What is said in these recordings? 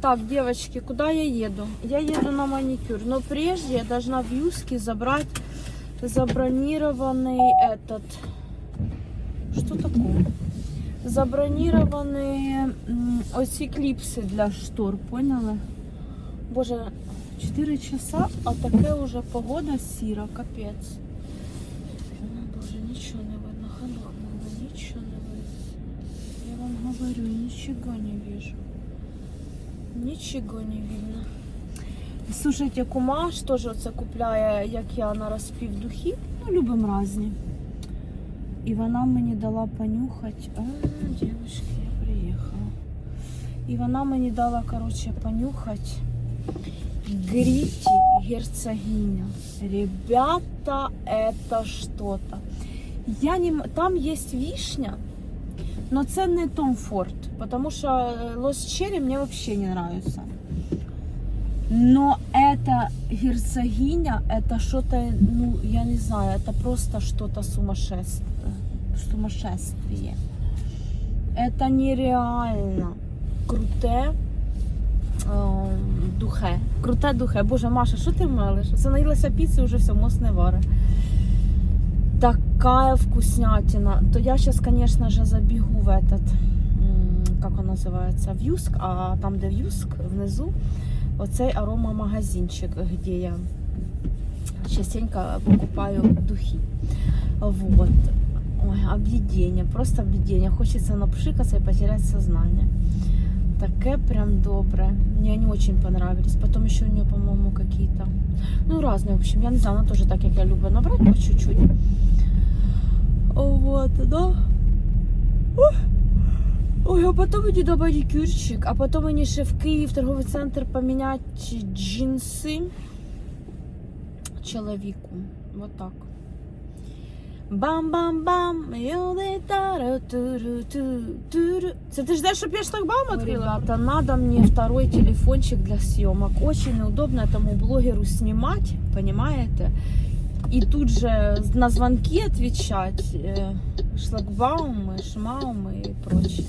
Так, девочки, куда я еду? Я еду на маникюр, но прежде я должна в Юске забрать забронированный этот... Что такое? Забронированные м, оці кліпси для штор, поняли? Боже, 4 часа, а таке уже погода сіра, капець. Ну, Боже, нічого не видно, холодного, нічого не видно. Я вам говорю, ничего не вижу. Нічого не видно. Слушайте, кумаш теж оце купляє, як я на розпів духів. Ну, любимо різні. І вона мені дала понюхати. А, дівчатки, я приїхала. І вона мені дала, коротше, понюхати Грити герцогиня. Ребята, это что-то. Я не... м- Там есть вишня, но це не Том Форд, потому что э, Лос Черри мне вообще не нравится. Но эта герцогиня, это что-то, ну, я не знаю, это просто что-то сумасшествие. сумасшествие. Это нереально круте е, духе. Круте духе. Боже, Маша, що ти мелиш? Це наїлася піци, вже все, мост не варе. Такая вкуснятина. То я сейчас, конечно же, забегу в этот, м, как он называется, в Юск, а там, де в Юск, внизу, оцей аромамагазинчик, где я частенько покупаю духи. Вот. Ой, объедение, просто объедение. Хочется напшикаться и потерять сознание. Таке прям добре. Мне они очень понравились. Потом еще у нее, по-моему, какие-то... Ну, разные, в общем. Я не знаю, она тоже так, как я люблю, набрать по чуть-чуть. Вот, да. Ой. Ой, а потом иди до маникюрчик, а потом они ще в Київ торговий центр поменять джинсы человеку. Вот так. Бам-бам-бам. Йоли-тару-туру-туру-туру. Це ти ждешь, щоб я шлагбаум открыла? Ребята, надо мне второй телефончик для съемок. Очень неудобно этому блогеру снимать, понимаете? И тут же на звонки отвечать. э, Шлагбаумы, шмаумы и прочее.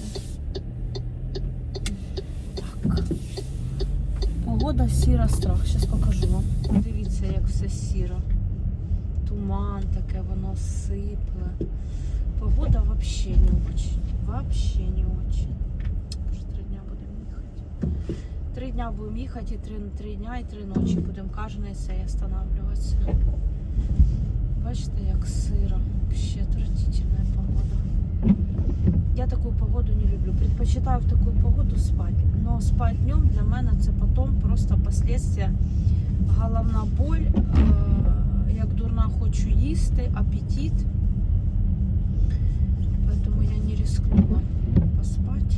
Погода сіра страх. Зараз покажу вам. Дивіться, як все сіро. Туман таке, воно сипле. Погода вообще не очень. Вообще не очень. Три дня будемо їхати. Три дня будемо їхати, і три, три дня і три ночі будемо кожен цей останавливатися. Бачите, як сиро. Вообще отвратительная погода. Я такую погоду не люблю. Предпочитаю в такую погоду спать. Но спать днем для мене це потом просто последствия. Головна боль, е, як дурна хочу їсти, апетит. Поэтому я не рискнула поспать.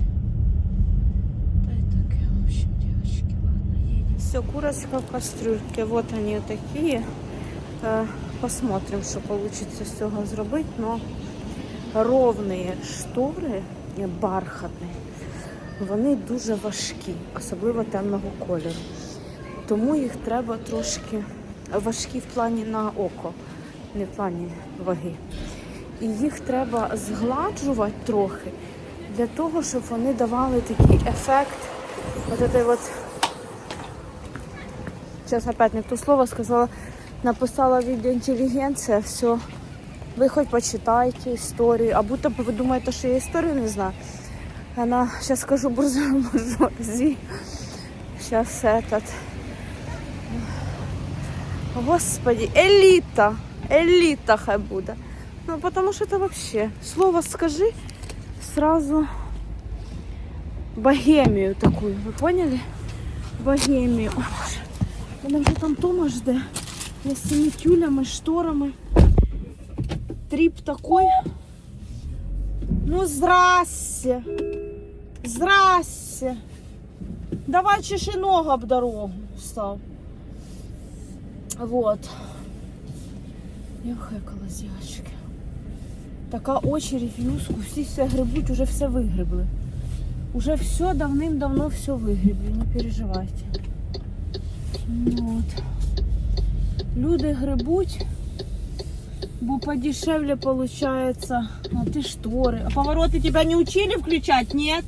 Да и таке, в общем, девочки, ладно, едем. Все, курочка в кастрюльке. Вот они такие. Е, Посмотрим, що получится з цього зробити. Но ровні штори, е, бархатні, вони дуже важкі, особливо темного кольору. Тому їх треба трошки важкі в плані на око, не в плані ваги. І їх треба згладжувати трохи для того, щоб вони давали такий ефект. От этой вот Сейчас опять не то слово сказала. Написала видеоинтеллигенция, все. Вы хоть почитайте историю. А будто бы вы думаете, что я историю не знаю. Она, сейчас скажу буржуазии. Сейчас этот. Господи, элита. Элита хай буде. Ну, потому что это вообще. Слово скажи, сразу богемию такую. Вы поняли? Богемію. Ой, Боже. Мене вже там Тома жде. Я з цими тюлями, шторами. Тріп такой. Ну, здрасте. Здрасте. Давай чеши ногу об дорогу став. Вот. Я хекала, девочки. Така очередь в юску, всі все грибуть, уже все вигребли. Уже все давним-давно все вигребли, не переживайте. Ну От. Люди грибуть, бо подешевле получается. А ты шторы. А повороты тебя не учили включать, нет?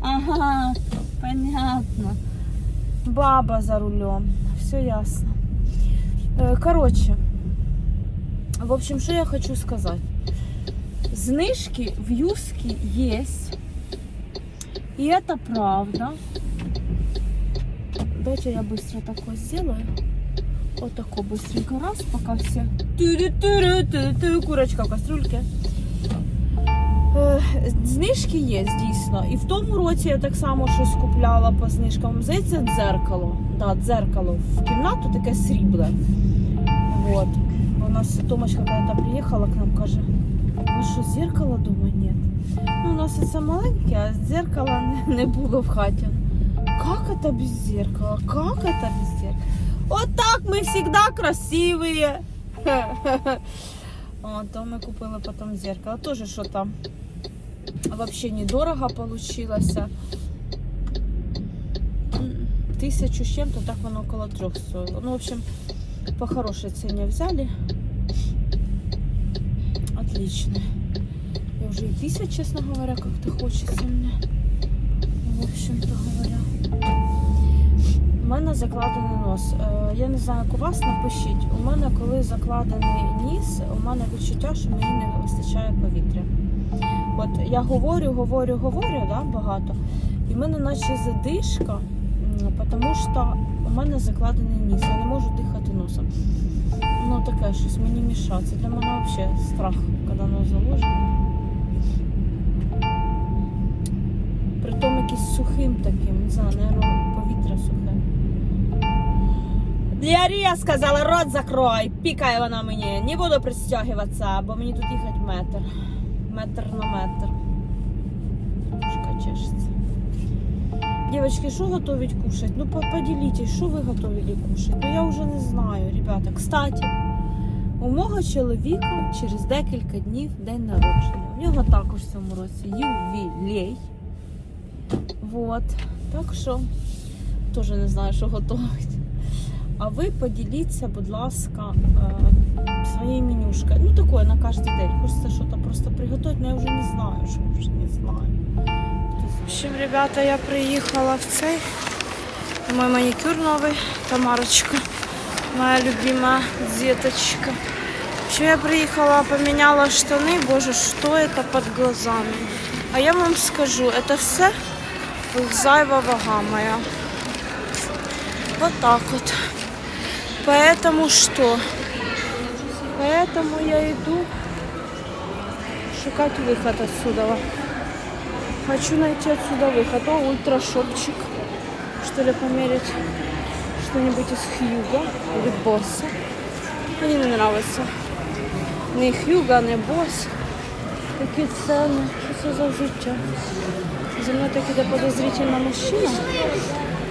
Ага, понятно. Баба за рулем. Все ясно. Е, Короче, в общем, що я хочу сказати. Знижки в Юске есть. И это правда. Давайте я быстро такое сделаю. Вот такой быстренько раз, пока все... Тю-рю-тю-рю-тю-тю, Курочка в кастрюльке. Е, Знижки є, дійсно. І в тому році я так само щось купляла по знижкам. Здається, дзеркало. Да, дзеркало в кімнату таке срібле. Вот. У нас Томочка когда-то приехала к нам, каже, у вас що, зеркала дома нет? Ну, у нас це маленьке, а зеркала не, не було в хаті. Как это без зеркала? Как это без зеркала? Вот так мы всегда красивые. Вот, то мы купили потом зеркало. Тоже что-то вообще недорого получилось. М, Тысячу с чем-то, так оно около трех стоило. Ну, в общем, по хорошей цене взяли. Отлично. Я уже и писать, честно говоря, как-то хочется мне. В общем-то говоря. У мене закладений нос. Е, Я не знаю, як у вас напишіть. У мене, коли закладений ніс, у мене відчуття, що мені не вистачає повітря. От я говорю, говорю, говорю, да, багато. І в мене наче задишка, тому що у мене закладений ніс. Я не можу дихати носом. Ну таке щось мені мішає. Це для мене взагалі страх, коли нос заложений. Притом якийсь сухим таким, не знаю, наверное, повітря сухе. Сказала, рот закрой, пікає вона мені. Не буду пристягуватися, бо мені тут їхати метр. Метр на метр. Ушка чешеться. Девочки, що готовить кушать? Ну по- що ви готовили кушать? Ну я вже не знаю, ребята. Кстати, у мого чоловіка через декілька днів день народження. У нього також в цьому році ювілей. Вот. Так що теж не знаю, що готувати. А ви поділіться, будь ласка, е, своєю менюшкою. Ну, такое на кожен день. Хочеться щось просто приготувати, але я вже не знаю, що вже не знаю. В общем, ребята, я приїхала в цей мой манікюр новий, Тамарочка, моя любимая деточка. Що я приїхала, поміняла штани, боже, що це під глазами. А я вам скажу, это все зайва вага моя. Вот так вот. Поэтому что? Поэтому я иду шукать выход отсюда. Хочу найти отсюда выход. О, ультрашопчик. Что ли померить что-нибудь из Хьюга или Босса. Мне не нравится. Ни Хьюга, ни Босс. Такі ціни. Що це за життя? За мною так іде подозрительна мужчина.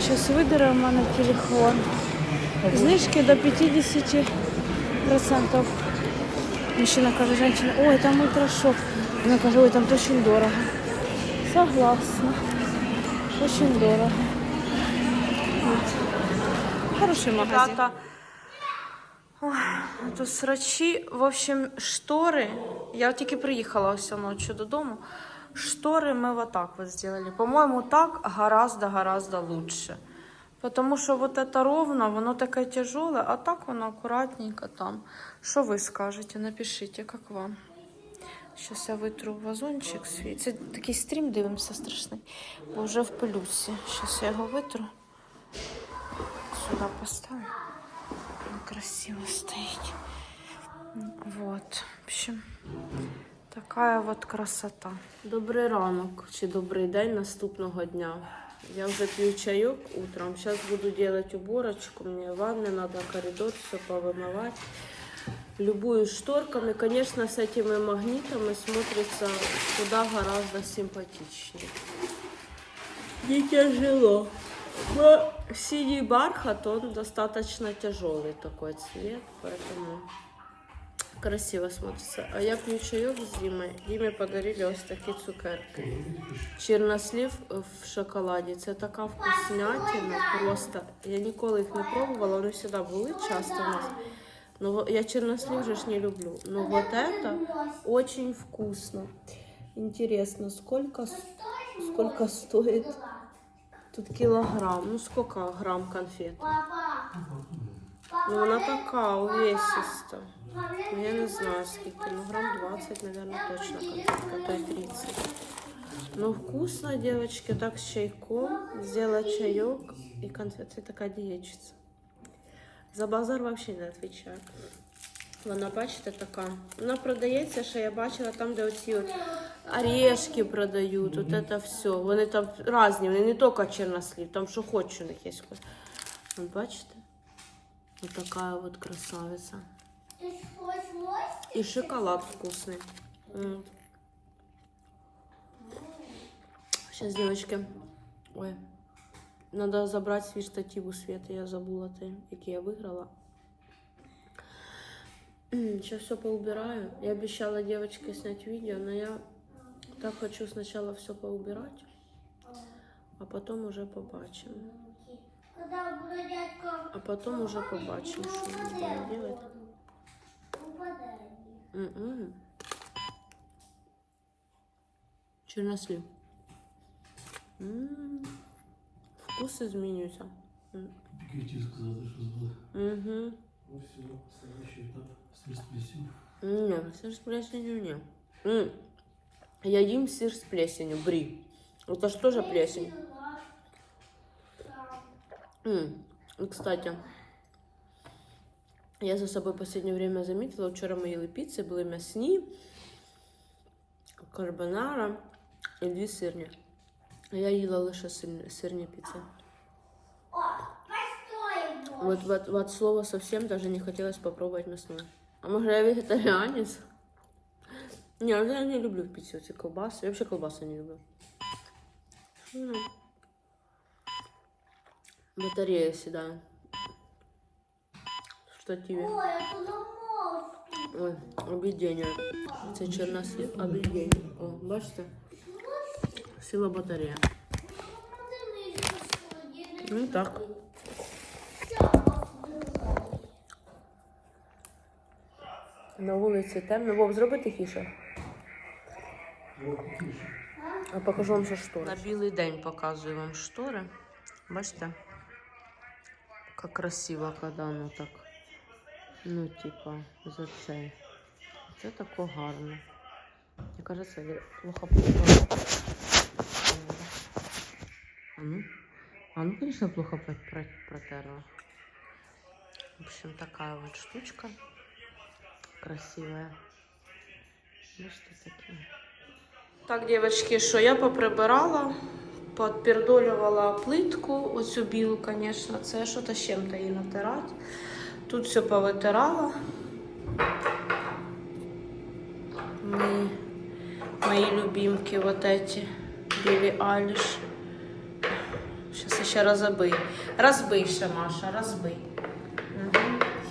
Зараз видере у мене телефон. Знижки до 50%. Мужчина каже, женщина, ой, там ультрашоп. Вона каже, ой, там очень дорого. Согласна. Очень дорого. Вот. Хороший магазин. Тут срачі. В общем, штори. Я тільки приїхала ось ночі додому. Штори ми вот так вот сделали. По-моєму, так гораздо-гораздо лучше. Потому що вот это ровно, воно таке тяжеле, а так воно акуратненько там. Що ви скажете? Напишіть, як вам. Зараз я витру вазончик свій. Це такий стрім дивимося страшний, бо вже в пилюці. Зараз я його витру. Сюди поставлю. Він красиво стоїть. Вот. В общем, така вот красота. Добрий ранок чи добрий день наступного дня. Я вже п'ю чайок утром. Зараз буду делать уборочку. Мне ванны надо, коридор все повымывать. Любую шторками. Конечно, с этими магнитами смотрится куда гораздо симпатичнее. Не тяжело. Но синий бархат, он достаточно тяжелый такой цвет, поэтому красиво смотрится. А я пью чаек с Димой. Диме подарили ось такі цукерки. Чорнослів в шоколаді. Це така вкуснятина. Просто я ніколи їх не пробувала, вони завжди були часто у нас. Но я чернослив же ж не люблю. Но вот это очень вкусно. Интересно, сколько, сколько стоит? Тут килограмм. Ну сколько грамм конфет? Ну вона така увесиста. Ну, я не знаю скільки. Ну грамм 20, наверное, точно конфетка, то й 30. Ну вкусно, девочки, так с чайком. Сделать чаек и конфеты. Така дієчиця. За базар вообще не отвечаю. Вона, бачите, така. Вона продається, що я бачила там, де оці от орешки продають, от це все. Вони там різні, вони не тільки чорнослів, там що хоч у них є. От бачите? Вот такая вот красавица. ты хочешь лось? И шоколад вкусный. Вот. Сейчас, девочки. Ой. Надо забрать свій штатив у Светы. Я забула той, який я виграла. Сейчас все поубираю. Я обещала девочке снять видео, но я так хочу сначала все поубирать, а потом уже побачим. Когда буду дядька А потом уже побачим, что мы будем делать. упадает. М-м. Чорнослив. М. Вкуси змінюються. М. Хотів сказати, що звали. Угу. Ну все, следующий етап сир з плесінь. Ні, сир з плесенью ні. М. Я їм сир з плесенью, брі. Это ж тоже плесень. М. И, Кстати, я за собой в последнее время заметила, вчера мы ели пиццы, были мясні, карбонара і дві сирні. А Я їла лише сирні, сирні піци. О, постой, Вот, вот, вот слово совсем даже не хотелось попробовать мясное. А может я вегетарианец? Не, ну я не люблю в пицце эти колбасы. Я вообще колбасы не люблю. М. Батарея седая. В штативе. Ой, это ломал. Ой, об'єднання. Це чорнослив, об'єднання. О, бачите? Сила батарея. Ну так. На вулиці темно. Вов, зроби тихіше. Я покажу вам ще штори. На білий день показую вам штори. Бачите? Як красиво, коли воно так. Ну, типа, за це. Це тако гарно. Мені кажется, я плохо протерла. А ну? А ну, конечно, плохо про- про- протерла. В общем, такая вот штучка. Красивая. Ну, что такие. Так, девочки, що я поприбирала, подпердолювала плитку, оцю білу, конечно, це що-то з чим-то її натирати. Тут все повитирала. Мои, мои любимки вот эти. Билли Айлиш. Сейчас еще разобей. Разбей ще, Маша, разбей. Угу.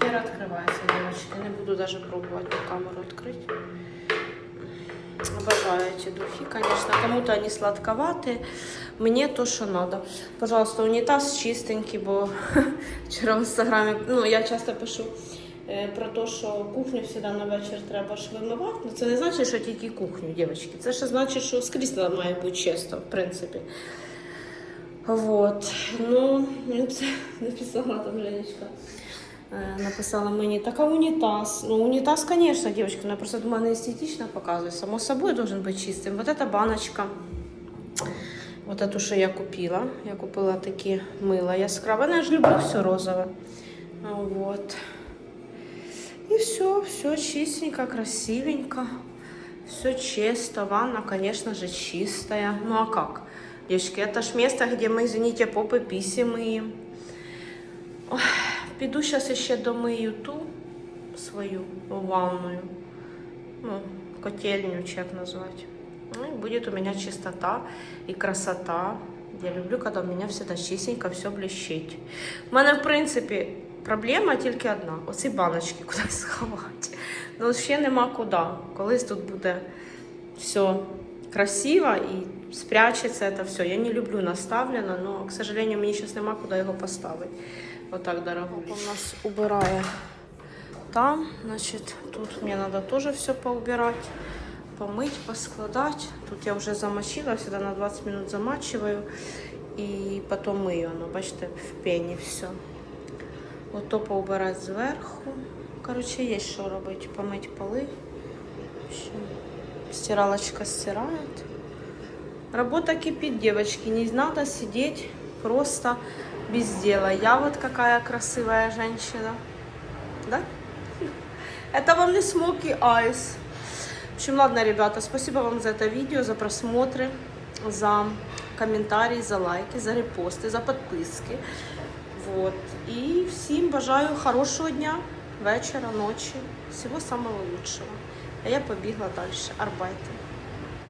Хер открывается, девочки. Не буду даже пробовать на камеру открыть. Обожаю эти духи, конечно. Кому-то они сладковатые. Мне то, что надо. Пожалуйста, унитаз чистенький, бо вчора в інстаграмі, ну я часто пишу е, про те, що кухню завжди на вечір треба ж вимивати. Ну, це не значить, що тільки кухню, дівчатки. Це ще значить, що скрізь має бути чисто, в принципі. Вот. Ну, це написала там Женечка. Е, Написала мені, так а унитаз? Ну, унитаз, конечно, девочки, но я просто думаю, она эстетично показывает. Само собой должен быть чистым. Вот эта баночка, вот эту, что я купила. Я купила такие мыло яскраве. Ну, я же люблю все розовое. А, Вот. И все, все чистенько, красивенько. Все чисто. Ванна, конечно же, чистая. Ну а как? Девочки, это ж место, где мы, извините, попы писи мыем. Ой, Піду зараз ще домию ту свою ванную. Ну, котельню, чи як назвати. Ну, и будет у меня чистота и красота. Я люблю, когда у меня всегда чистенько все блещить. У мене, в принципі, проблема тільки одна: оці баночки кудись сховати. Ну, ще нема куди. Колись тут буде все красиво і спрячется это все. Я не люблю наставлено, но, к сожалению, мені зараз нема куди його поставити. Отак, дорогой. У нас убирає там, значит, тут мне надо тоже все поубирать, помыть, поскладать. Тут я уже замочила, всегда на 20 минут замачиваю. і потім мию, ну, бачите, в пені все. Ото поубирати зверху. Коротше, є що робити. Помити поли. Общем, стиралочка стирает. Работа кипит, девочки. Не надо сидеть просто без дела. Я вот какая красивая женщина. Да? Это вам не смоки айс. В общем, ладно, ребята, спасибо вам за это видео, за просмотры, за комментарии, за лайки, за репосты, за подписки. Вот. И всем бажаю хорошего дня, вечера, ночи, всего самого лучшего. А я побігла дальше. Арбайте.